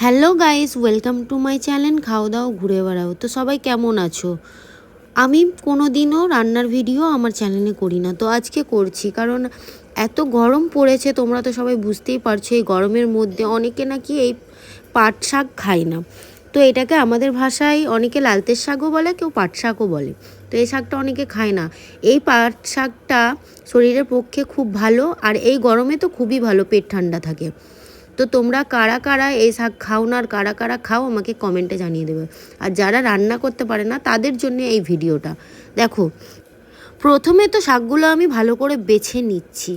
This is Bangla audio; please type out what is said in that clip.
Hello guys, welcome to my channel খাও দাও, ঘুরে বেড়াও। তো সবাই কেমন আছো? আমি কোনো দিনও রান্নার ভিডিও আমার চ্যানেলে করি না। তো আজকে করছি, কারণ এত গরম পড়েছে, তোমরা তো সবাই বুঝতেই পারছ, এই গরমের মধ্যে অনেকে নাকি এই পাট শাক খায় না। তো এটাকে আমাদের ভাষায় অনেকে লালতের শাকও বলে, কেউ পাট শাকও বলে। তো এই শাকটা অনেকে খায় না। এই পাট শাকটা শরীরের পক্ষে খুব ভালো, আর এই গরমে তো খুবই ভালো, পেট ঠান্ডা থাকে। তো তোমরা কারা কারা এই শাক খাও না আর কারা কারা খাও আমাকে কমেন্টে জানিয়ে দেবে। আর যারা রান্না করতে পারে না, তাদের জন্য এই ভিডিওটা। দেখো, প্রথমে তো শাকগুলো আমি ভালো করে বেছে নিচ্ছি।